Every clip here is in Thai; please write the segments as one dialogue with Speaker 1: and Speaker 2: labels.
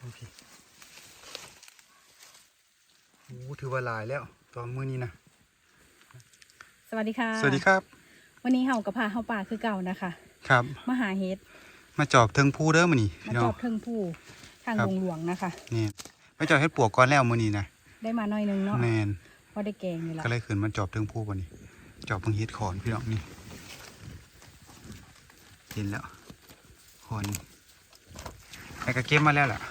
Speaker 1: โอเคโอ้ถือว่าหลายแล้วตอนมื้อนี้นะ
Speaker 2: สวัสดีค่ะ
Speaker 1: สวัสดีครับ
Speaker 2: วันนี้เฮากับพาเฮาป่าคือเก่านะคะ
Speaker 1: ครับ
Speaker 2: มาหาเฮ็ด
Speaker 1: มาจอบเทิงผู้เด้อมื้อนี้
Speaker 2: มา
Speaker 1: พี่น้
Speaker 2: จ
Speaker 1: อ
Speaker 2: องบเทิงผู้ทาง
Speaker 1: ครับ
Speaker 2: หลวงหลวงนะคะ
Speaker 1: นี่ไปจอบเฮ็ดปวกก่อนแล้วมื้อนี้นะ
Speaker 2: ได้มาหน่อยนึงเนาะ
Speaker 1: แม่น
Speaker 2: พอได้แกงนี่ละ
Speaker 1: ก็เลยขึ้นมาจอบเทิงผู้บัดนี้จอบเพิ่งเฮ็ดขอนพี่น้องนี่เห็นแล้วขอนไอ้ก็เก็บมาแล้วล่ะ
Speaker 2: อืม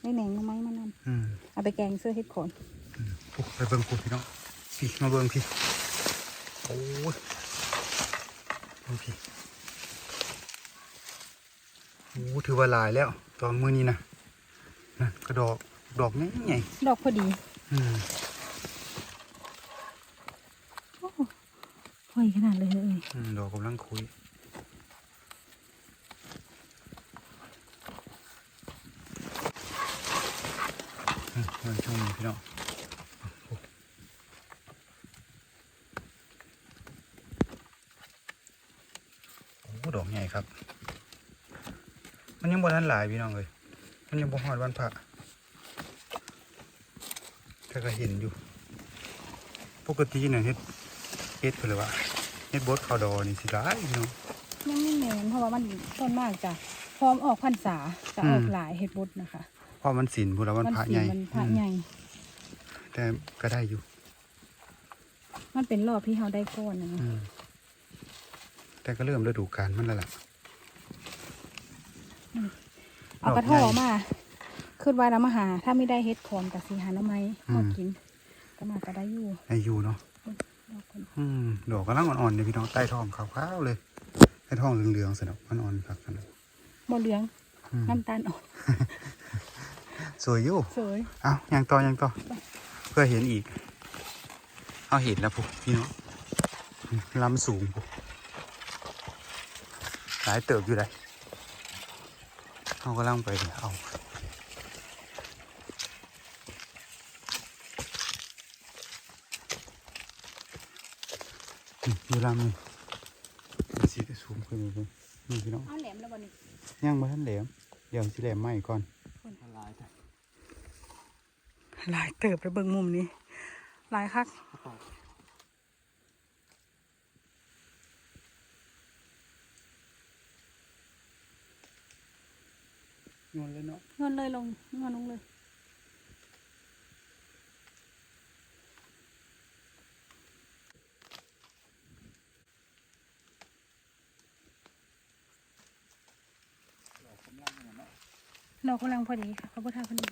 Speaker 2: ได้แหนงมาไหมมานำ
Speaker 1: อืม
Speaker 2: เอาไปแกงเสื้อเฮ็ดขอน
Speaker 1: โอ้ไปเบิ่งผู้พี่น้องพี่มาเบิ่งพี่โอ้ยโอเคโอ้ถือว่าหลายแล้วตอนมื้อนี้นะนะกระดอกดอกใหญ่
Speaker 2: ดอกพอดี
Speaker 1: ๆอืม
Speaker 2: โอ้พอยขนาดเลยเลย
Speaker 1: อืมดอกกำลังคุยอืมเบิ่ง ช่วงนี้พี่น้องโอ้ดอกใหญ่ครับ มันยังบ่ทันหลายพี่น้องเลย มันยังบ่ฮอดวันพระแต่ก็เห็นอยู่ ปกติเนี่ยเฮ็ดเฮ็ดเพิ่นเลยว่าเฮ็ดบดขาวดอนี่สิหลายพี่น้อง
Speaker 2: ยังไม่แหนเพราะว่ามันต้นมากจ้ะพร้อมออกพรรษาจะออกหลายเฮ็ดบุญนะคะ
Speaker 1: ราะมันศีลพุ่นละวันพระ
Speaker 2: ศี
Speaker 1: ใหญ่
Speaker 2: มันพระ
Speaker 1: อืม
Speaker 2: ใหญ่
Speaker 1: แต่ก็ได้อยู่
Speaker 2: มันเป็นรอบที่เฮาได้ก้อนนะเนาะ
Speaker 1: อืมแต่ก็เริ่มฤดูกาลมันแล้วล่ะ
Speaker 2: เอากระท่อมาขึ้นว่าน้ำมาหา ถ้าไม่ได้เฮ็ดขอนกับสีหาหน้ำไม้หมดกินก็มาก็ได้อยู่
Speaker 1: ได้อยู่เนาะ
Speaker 2: ดอกคน
Speaker 1: อืมดอกกำลังอ่อนๆเลยพี่น้องใต้ท้องขาวๆเลยใต้ท้องเหลืองๆสนอกอ่อนๆครับสนอก
Speaker 2: บนเหลือง
Speaker 1: อืม
Speaker 2: น้ำตาลอ่อน
Speaker 1: สวยอยู่
Speaker 2: สวย
Speaker 1: เอายังต่อยังต่อ เพื่อเห็นอีก เอาเห็นแล้วปุ๊พี่น้องอืมลำสูงปุ๊หลายเติบอยู่เลยเอากำลังไปเอาอืมอยู่ลำนี่มันสีจะสูงขึ้นเลยนี่พี่น้อง
Speaker 2: เอาแหลมแล้วบนนี้
Speaker 1: ย่างมาท่านแหลม เดี๋ยวสิแหลมใหม่ก่อน
Speaker 2: หลายเติบไปเบิ่งมุมนี้ หลายคัก
Speaker 1: งอนเลยเนาะ
Speaker 2: เงินเลยลงเงินลงเลยเรากำลังพอดีค่ะพระพุทธพอดี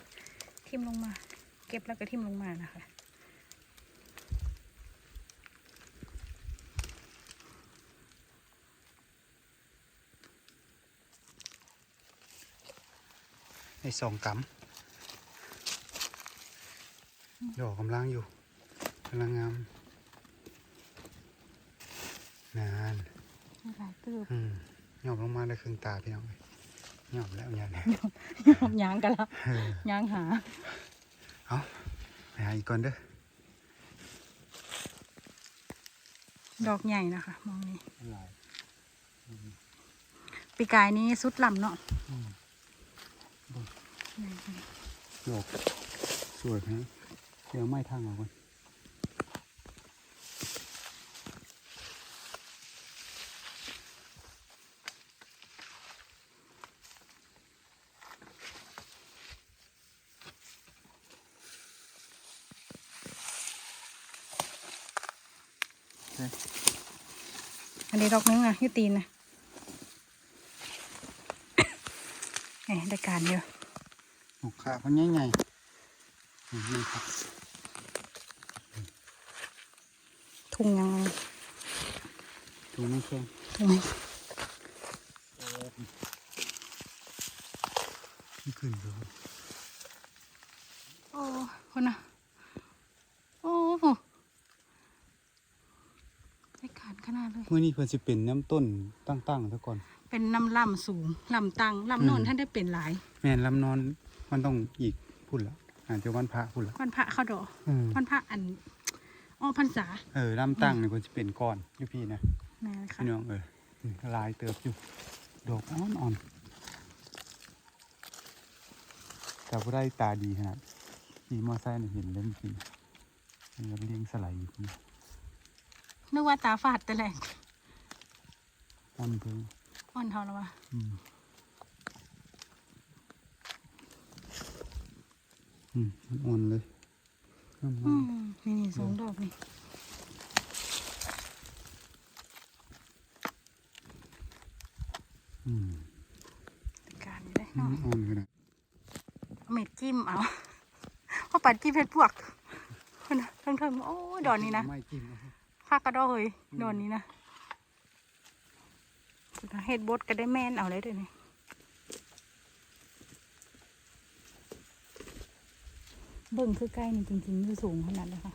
Speaker 2: ทิมลงมาเก็บแล้วก็ทิมลงมานะคะ
Speaker 1: ไอ้สองกำดอกกำลังอยู่กำลังงาม นาน
Speaker 2: หลายเติบ
Speaker 1: อืมหยอบลงมาได้ครึ่งตาพี่น้องเลยหยอบแล้วเนี่ย
Speaker 2: ยางกันละ
Speaker 1: เออยา
Speaker 2: งหา
Speaker 1: เอาไปหาอีกก่อนเด้อ
Speaker 2: ดอกใหญ่นะคะ มองนี่
Speaker 1: หลาย
Speaker 2: ปีกายนี้สุดลำเนาะ
Speaker 1: อืมดอกสวยนะเดี๋ยวไม่ทางเอาก่อน
Speaker 2: อันนี้ดอกนึงอะอยูตีนนะเอ้ได้การเดียว
Speaker 1: หกขาพันใหญ่ๆนี่ครับ
Speaker 2: ถุงยังไง
Speaker 1: ดูไม่แข็ง
Speaker 2: ถุงไหม
Speaker 1: นี่ขึ้นดู
Speaker 2: โอ้คนน่ะ โอ้โหได้การขนาดเลย
Speaker 1: เมื่อนี้เพิ่นสิเป็นน้ำต้นตั้งๆซะก่อน
Speaker 2: เป็นน้ำล่ำสูงล่ำตังล่ำนอน
Speaker 1: อืม
Speaker 2: ท่านได้เป็นหลาย
Speaker 1: แม่นลำนอนมันต้องอีกพุ่นละอาจจะวันพระพุ่นละ
Speaker 2: วันพระเข้าดอก
Speaker 1: อืม
Speaker 2: วันพระอันอ้อพรรษา
Speaker 1: เออลำตั้งนี่เพิ่นสิเป็นก้อนอยู่พี่นะ
Speaker 2: แม่ค่ะ
Speaker 1: พี่น้องเออนี่ลายเติบอยู่ ดอกอ่อนอ่อนแต่ผู้ได้ตาดีขนาดขี่มอไซค์เนี่ยเห็นเล่นจริงมันก็เลี้ยงสไลด์อยู่นี่
Speaker 2: นึกว่าตาฝาดแต่แหลก
Speaker 1: อ่อนเพิ่ง
Speaker 2: อ่อนเท่าแล้ววะ
Speaker 1: อืมอืมมันอ่อนเลยอืม
Speaker 2: อืมนี่นี่สองดอกนี่
Speaker 1: อืม
Speaker 2: การอยู่ได้
Speaker 1: อื
Speaker 2: เนาะ
Speaker 1: มอ่อนขนาด
Speaker 2: เอาเม็ดจิ้มเอาเพราะปัดจิ้มเพชรพวกคนน่ะทั้งทั้งๆโอ้ยดอนนี้นะ
Speaker 1: ไม่จิ้มเอา
Speaker 2: ภา คกระดอเฮ้ยดอนนี้นะเฮ็ดบดก็ได้แม่นเอาเลยเดี๋ยวนี้เบิ่งคือใกล้นี่จริงๆคือสูงขนาดเลยค่ะ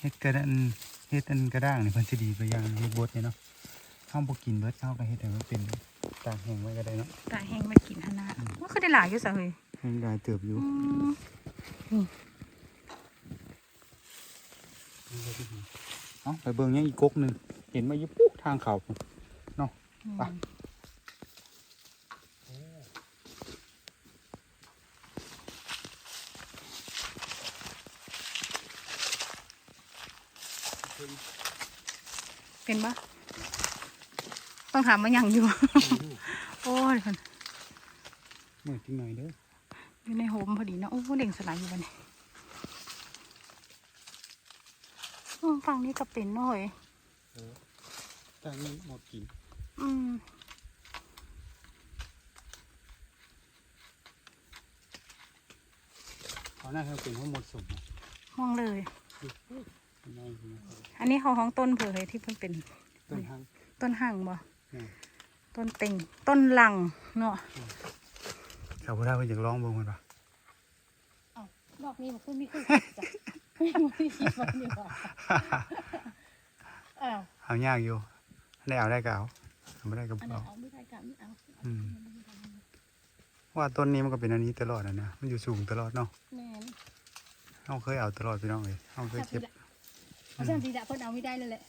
Speaker 1: เฮ็ดกระด้างเฮ็ดอันกระด้างนี่เพิ่นสิดีไปอย่างเฮ็ดบดเนี่ยเนาะเฮาบ่กินเบิดเฮาก็เฮ็ดให้มันเป็น ตากแห้งไว้ก็ได้เนาะ
Speaker 2: ตาแห้งมากินขนาดว่าคือได้หลายอยู่สะเฮ้ย
Speaker 1: แห้งได้เติบอยู่
Speaker 2: อืม
Speaker 1: เอ้าไปเบิ่งยังอีกกกหนึงเห็นมาอยู่ปุ๊กทางเขาพุ่นไป
Speaker 2: เป็นปะ ต้องถามมาอย่างอยู่ โอ้ยคน
Speaker 1: เมื่อจังหน่อยเด้อ
Speaker 2: อยู่ในโฮมพอดีเนาะโอ้เด่งสลายอยู่บันนี้อืมฝั่งนี้ก็เป็นหน่อย
Speaker 1: ทางนี้หมดกิน
Speaker 2: อืม
Speaker 1: เอาหน้าให้มันเป็นทั้งหมดสมนะ
Speaker 2: มองเลย
Speaker 1: ไม่ไม่
Speaker 2: อันนี้เขาห้องต้นเผื่อเลยที่เพิ่นเป็น
Speaker 1: ต้นทาง
Speaker 2: ต้นห่างบ่
Speaker 1: นี่
Speaker 2: ต้นเต็งต้นหลังเนาะ
Speaker 1: เขาบ่ได้ว่าอยากร้องเบิ่งมันปะ
Speaker 2: อ้าวดอกนี้มันขึ้นไม่ขึ้นจ้ะไม่ได้คิดว่านี่หว่าอ้าว
Speaker 1: เอายากอยู่ได้เอาได้ก็เอาเอาไม่ได้ก็
Speaker 2: อัน
Speaker 1: บ่
Speaker 2: นั้น
Speaker 1: เอา
Speaker 2: เอาไม่ได้กะไม่เอา
Speaker 1: อืมว่าต้นนี้มันก็เป็นอันนี้ตลอดนะนะมันอยู่สูงตลอดเนาะ
Speaker 2: แม่น
Speaker 1: เราเคยเอาตลอดพี่น้องเลยเราเคยเก็บ
Speaker 2: เอาช่างทีละเพิ่นเอาไม่ได้เลยแหละ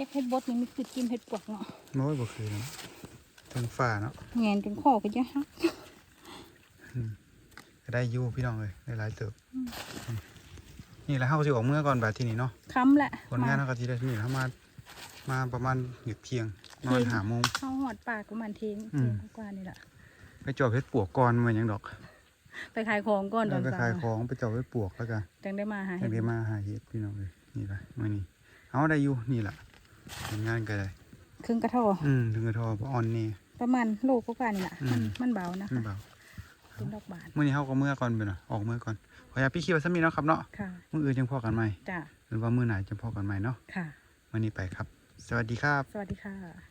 Speaker 2: เก็บเห็ดบดนี่มันคือกินเห็ดปวกเนาะ
Speaker 1: โน้ยบ่เคยนะทางฝ่าเนาะ
Speaker 2: แงนจนคอก็จะหัก
Speaker 1: ก็ได้อยู่พี่น้องเลยได้หลายเติบนี่แหละเฮาสิออกเมื่อก่อนแบบที่นี่เนาะ
Speaker 2: ค้ำแหละ
Speaker 1: ผลงานเฮาก็สิได้ที่นี่เฮามามาประมาณหยุดเที่ยงนอนหาโมง
Speaker 2: เข้าหอดปากประมาณเทง
Speaker 1: อื
Speaker 2: เท
Speaker 1: ม
Speaker 2: งกว่านี่แหละ
Speaker 1: ไปจอบเพชรปวกก่อนมันหยังดอก
Speaker 2: ไปขายของก่อนต
Speaker 1: แล้
Speaker 2: อ
Speaker 1: วนไป
Speaker 2: เช้า
Speaker 1: ขายของไปจอบเพชรปวกแล้วกัน
Speaker 2: จังได้มาหา
Speaker 1: ยั
Speaker 2: เห็
Speaker 1: ง
Speaker 2: ด
Speaker 1: ได้มาหาเห็ดพี่น้องเลยนี่ละมื้อนี้เอาได้อยู่นี่ล่ะ ผลงานก็ได้
Speaker 2: ครึ่งกระทอ
Speaker 1: อืมถึงกระทอบ่อ่อนนี่
Speaker 2: ประมาณโลกกว่านี่แหละ
Speaker 1: อืม
Speaker 2: มันมันเบานะ
Speaker 1: มัน
Speaker 2: คะ
Speaker 1: เบา
Speaker 2: เป็นดอกบาน
Speaker 1: มื่อนี้เฮาก็เมื่อก่อนไปเนาะออกเมื่อก่อนขออยากพี่คิดว่าซะมีเนาะครับเนาะ
Speaker 2: ค่ะ
Speaker 1: มื้ออื่นจังพอกันใหม่
Speaker 2: จ้ะ
Speaker 1: หรือว่ามื้อไหนจังพอกันใหม่เนาะ
Speaker 2: ค่ะ
Speaker 1: มื้อนี้ไปครับ สวัสดีครับ
Speaker 2: สวัสดีค่ะ